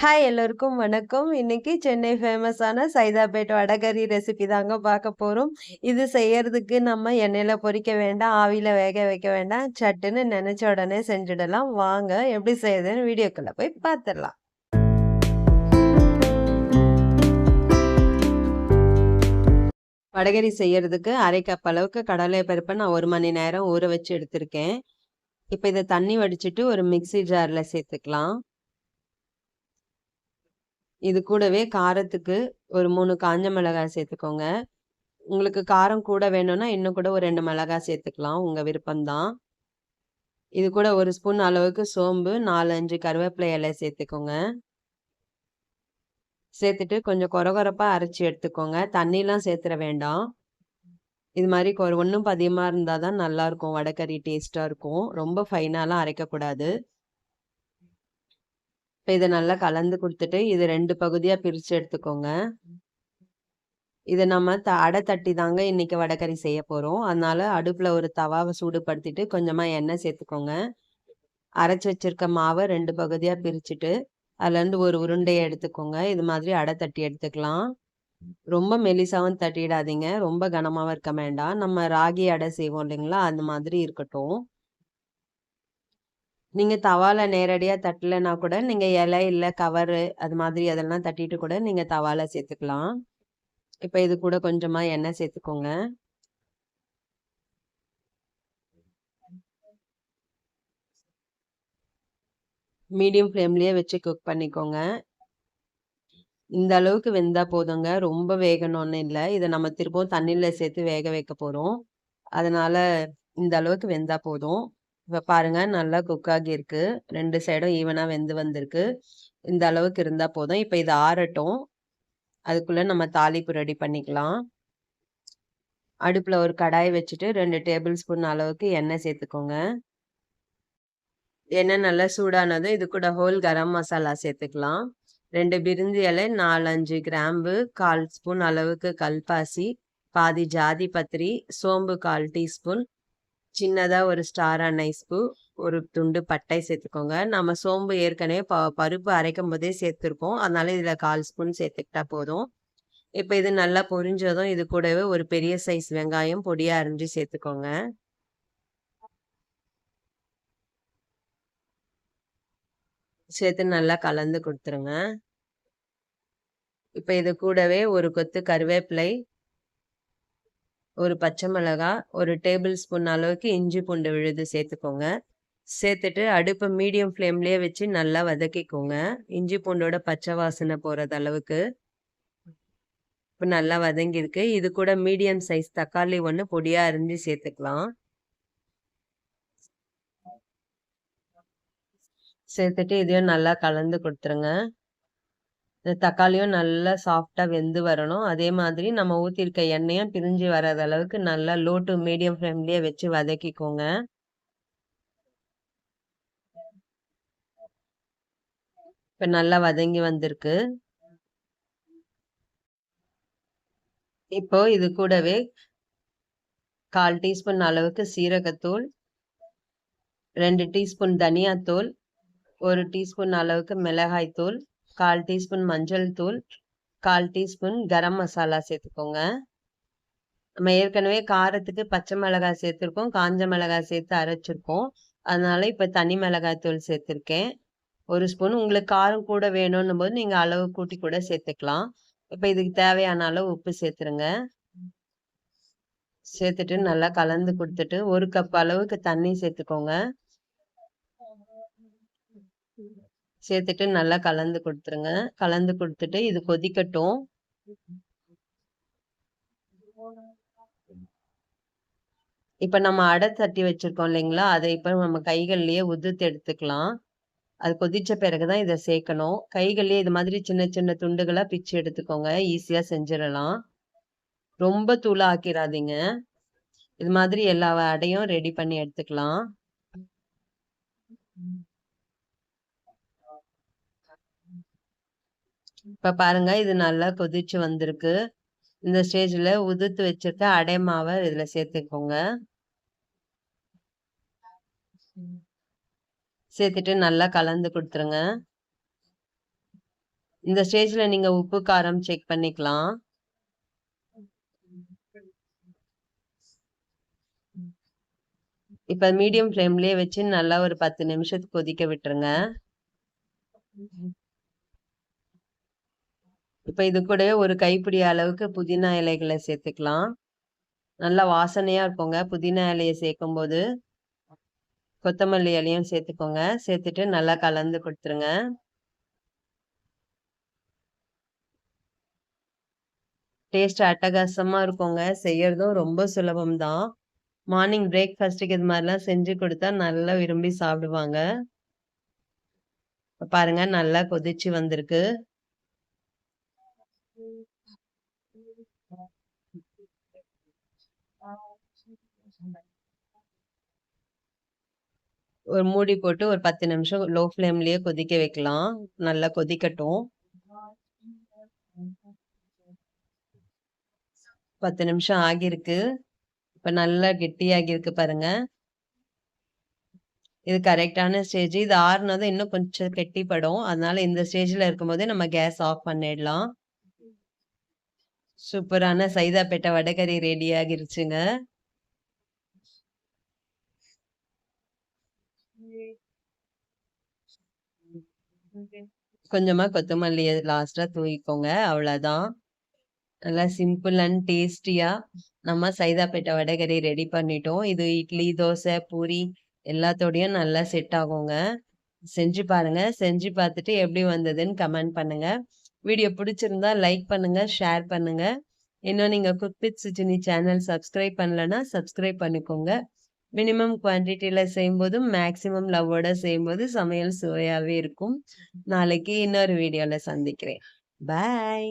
Hi எல்லோருக்கும் வணக்கம். இன்னைக்கு சென்னை ஃபேமஸான சைதாபேட் வடகறி ரெசிபி தாங்க பார்க்க போகிறோம் இது செய்யறதுக்கு நம்ம எண்ணெயில் பொரிக்க வேண்டாம், ஆவியில் வேக வைக்க வேண்டாம். சட்டுன்னு நினச்ச உடனே செஞ்சுடலாம். வாங்க எப்படி செய்யுதுன்னு வீடியோக்குள்ளே போய் பார்த்துடலாம். வடகறி செய்யறதுக்கு அரை கப் அளவுக்கு கடலை பருப்பை நான் ஒரு மணி நேரம் ஊற வச்சு எடுத்திருக்கேன். இப்போ இதை தண்ணி வடிச்சிட்டு ஒரு மிக்ஸி ஜாரில் சேர்த்துக்கலாம். இது கூடவே காரத்துக்கு ஒரு மூணு காஞ்ச மிளகாய் சேர்த்துக்கோங்க. உங்களுக்கு காரம் கூட வேணும்னா, இன்னும் கூட ஒரு ரெண்டு மிளகாய் சேர்த்துக்கலாம். உங்கள் விருப்பம் தான். இது கூட ஒரு ஸ்பூன் அளவுக்கு சோம்பு, 4, 5 கருவேப்பிலை இலை சேர்த்துக்கோங்க. சேர்த்துட்டு கொஞ்சம் குறகுறப்பாக அரைச்சி எடுத்துக்கோங்க. தண்ணிலாம் சேர்த்துற வேண்டாம். இது மாதிரி கொ ஒன்றும் பதியமாக இருந்தால் தான் நல்லாயிருக்கும் வடக்கறி டேஸ்ட்டாக இருக்கும். ரொம்ப ஃபைனாலாம் அரைக்கக்கூடாது. இப்போ இதை நல்லா கலந்து கொடுத்துட்டு இது ரெண்டு பகுதியாக பிரித்து எடுத்துக்கோங்க. இதை நம்ம த அடை தட்டி தாங்க இன்னைக்கு வடகறி செய்ய போகிறோம் அதனால அடுப்பில் ஒரு தவாவை சூடுபடுத்திட்டு, கொஞ்சமாக எண்ணெய் சேர்த்துக்கோங்க. அரைச்சி வச்சிருக்க மாவை ரெண்டு பகுதியாக பிரிச்சுட்டு, அதுலேருந்து ஒரு உருண்டையை எடுத்துக்கோங்க. இது மாதிரி அடை தட்டி எடுத்துக்கலாம். ரொம்ப மெலிசாவும் தட்டிடாதீங்க. ரொம்ப கனமாகவும் இருக்க வேண்டாம். நம்ம ராகி அடை செய்வோம் இல்லைங்களா? அந்த மாதிரி இருக்கட்டும். நீங்கள் தவால நேரடியாக தட்டலைன்னா கூட, நீங்கள் இலை இல்லை கவரு அது மாதிரி அதெல்லாம் தட்டிட்டு கூட நீங்கள் தவால சேர்த்துக்கலாம். இப்போ இது கூட கொஞ்சமாக எண்ணெய் சேர்த்துக்கோங்க. மீடியம் ஃப்ளேம்லேயே வச்சு குக் பண்ணிக்கோங்க. இந்த அளவுக்கு வெந்தா போதுங்க. ரொம்ப வேகணும்னு இல்லை இதை நம்ம திரும்பவும் தண்ணியில் சேர்த்து வேக வைக்க போகிறோம் அதனால இந்த அளவுக்கு வெந்தா போதும். இப்போ பாருங்க நல்லா குக் ஆகியிருக்கு. ரெண்டு சைடும் ஈவனாக வெந்து வந்திருக்கு. இந்த அளவுக்கு இருந்தால் போதும். இப்போ இது ஆறட்டும். அதுக்குள்ளே நம்ம தாளிப்பு ரெடி பண்ணிக்கலாம். அடுப்பில் ஒரு கடாய் வச்சுட்டு ரெண்டு டேபிள் ஸ்பூன் அளவுக்கு எண்ணெய் சேர்த்துக்கோங்க. எண்ணெய் நல்லா சூடானதும் இது கூட ஹோல் கரம் மசாலா சேர்த்துக்கலாம். ரெண்டு பிரிஞ்சி இலை, 4, 5 கிராம்பு, 1/4 ஸ்பூன் அளவுக்கு கல்பாசி, பாதி ஜாதி பத்திரி, சோம்பு 1/4 டீஸ்பூன், சின்னதா ஒரு ஸ்டார் அனைஸ் பூ, ஒரு துண்டு பட்டை சேர்த்துக்கோங்க. நம்ம சோம்பு ஏற்கனவே ப பருப்பு அரைக்கும்போதே சேர்த்துருக்கோம். அதனால இதில் கால் ஸ்பூன் சேர்த்துக்கிட்டா போதும். இப்போ இது நல்லா பொரிஞ்சதும் இது கூடவே ஒரு பெரிய சைஸ் வெங்காயம் பொடியாக அரிஞ்சு சேர்த்துக்கோங்க. சேர்த்து நல்லா கலந்து கொடுத்துருங்க இப்போ இது கூடவே ஒரு கொத்து கருவேப்பிலை ஒரு பச்சை மிளகாய், ஒரு டேபிள் ஸ்பூன் அளவுக்கு இஞ்சி பூண்டு விழுது சேர்த்துக்கோங்க. சேர்த்துட்டு அடுப்பை மீடியம் ஃப்ளேம்லேயே வச்சு நல்லா வதக்கிக்கோங்க. இஞ்சி பூண்டோட பச்சை வாசனை போகிறது அளவுக்கு. இப்போ நல்லா வதங்கியிருக்கு. இது கூட மீடியம் சைஸ் தக்காளி ஒன்று பொடியாக அரிஞ்சு சேர்த்துக்கலாம். சேர்த்துட்டு இதையும் நல்லா கலந்து கொடுத்துருங்க இந்த தக்காளியும் நல்லா சாஃப்டாக வெந்து வரணும். அதே மாதிரி நம்ம ஊற்றிருக்க எண்ணெயும் பிரிஞ்சு வராத அளவுக்கு நல்லா லோ டு மீடியம் ஃப்ளேம்லேயே வச்சு வதக்கிக்கோங்க. இப்போ நல்லா வதங்கி வந்திருக்கு. இப்போ இது கூடவே 1/4 டீஸ்பூன் அளவுக்கு சீரகத்தூள், ரெண்டு டீஸ்பூன் தனியாத்தூள், ஒரு டீஸ்பூன் அளவுக்கு மிளகாய் கால் டீஸ்பூன் மஞ்சள் தூள், 1/4 டீஸ்பூன் கரம் மசாலா சேர்த்துக்கோங்க. நம்ம ஏற்கனவே காரத்துக்கு பச்சை மிளகாய் சேர்த்துருக்கோம். காஞ்ச மிளகாய் சேர்த்து அரைச்சிருக்கோம். அதனால இப்போ தனி மிளகாய் தூள் சேர்த்துருக்கேன். ஒரு ஸ்பூன் உங்களுக்கு காரம் கூட வேணும்னும் போது நீங்கள் அளவு கூட்டி கூட சேர்த்துக்கலாம். இப்போ இதுக்கு தேவையான அளவு உப்பு சேர்த்துருங்க. சேர்த்துட்டு நல்லா கலந்து கொடுத்துட்டு ஒரு கப் அளவுக்கு தண்ணி சேர்த்துக்கோங்க. சேர்த்துட்டு நல்லா கலந்து குடுத்துருங்க. கலந்து குடுத்துட்டு இது கொதிக்கட்டும். இப்ப நம்ம அடை தட்டி வச்சிருக்கோம் இல்லைங்களா? அத இப்ப நம்ம கைகள்லயே உதிர்த்து எடுத்துக்கலாம். அது கொதிச்ச பிறகு தான் இத சேர்க்கணும். கைகள்லயே இது மாதிரி சின்ன சின்ன துண்டுகளா பிச்சு எடுத்துக்கோங்க. ஈஸியா செஞ்சிடலாம் ரொம்ப தூளா ஆக்கிடாதீங்க இது மாதிரி எல்லா அடையும் ரெடி பண்ணி எடுத்துக்கலாம். இப்ப பாருங்க இது நல்லா கொதிச்சு வந்திருக்கு. இந்த ஸ்டேஜ்ல உதிர்த்து வச்சிருக்க அடை இதில் இதுல சேர்த்துக்கோங்க. சேர்த்துட்டு நல்லா கலந்து கொடுத்துருங்க இந்த ஸ்டேஜ்ல நீங்க உப்பு, காரம் செக் பண்ணிக்கலாம். இப்போ மீடியம் ஃப்ளேம்லேயே வச்சு நல்லா ஒரு 10 நிமிஷத்துக்கு கொதிக்க விட்டுருங்க. இப்ப இது கூடவே ஒரு கைப்பிடி அளவுக்கு புதினா இலைகளை சேர்த்துக்கலாம். நல்லா வாசனையா இருக்குங்க. புதினா இலைய சேர்க்கும்போது. கொத்தமல்லி இலையும் சேர்த்துக்கோங்க. சேர்த்துட்டு நல்லா கலந்து கொடுத்துருங்க டேஸ்ட் அட்டகாசமா இருக்குங்க. செய்யறதும் ரொம்ப சுலபம் தான். மார்னிங் பிரேக்ஃபாஸ்ட்டுக்கு இது மாதிரிலாம் செஞ்சு கொடுத்தா நல்லா விரும்பி சாப்பிடுவாங்க. பாருங்க நல்லா கொதிச்சு வந்திருக்கு. ஒரு மூடி போட்டு ஒரு 10 நிமிஷம் லோ ஃப்ளேம்லயே கொதிக்க வைக்கலாம். நல்லா கொதிக்கட்டும். 10 நிமிஷம் ஆகியிருக்கு. இப்ப நல்லா கெட்டியாகியிருக்கு பாருங்க. இது கரெக்டான ஸ்டேஜ். இது ஆறுனதும் இன்னும் கொஞ்சம் கெட்டிப்படும். அதனால இந்த ஸ்டேஜ்ல இருக்கும்போதே நம்ம கேஸ் ஆஃப் பண்ணிடலாம். சூப்பரான சைதாப்பேட்டை வடகறி ரெடி ஆகிருச்சுங்க. கொஞ்சமா கொத்தமல்லிய லாஸ்டா தூவிக்கோங்க. அவ்வளவுதான் நல்லா சிம்பிள் அண்ட் டேஸ்டியா நம்ம சைதாப்பேட்டை வடகறி ரெடி பண்ணிட்டோம். இது இட்லி, தோசை, பூரி எல்லாத்தோடையும் நல்லா செட் ஆகுங்க. செஞ்சு பாருங்க. செஞ்சு பார்த்துட்டு எப்படி வந்ததுன்னு கமெண்ட் பண்ணுங்க. வீடியோ பிடிச்சிருந்தா லைக் பண்ணுங்க, ஷேர் பண்ணுங்க. இன்னும் நீங்க cook with Sujini channel subscribe பண்ணலன்னா சப்ஸ்கிரைப் பண்ணிக்கோங்க. மினிமம் குவான்டிட்டில செய்யும்போதும் மேக்ஸிமம் லவ்வோட செய்யும்போது சமையல் சுவையாகவே இருக்கும். நாளைக்கு இன்னொரு வீடியோல சந்திக்கிறேன். பாய்.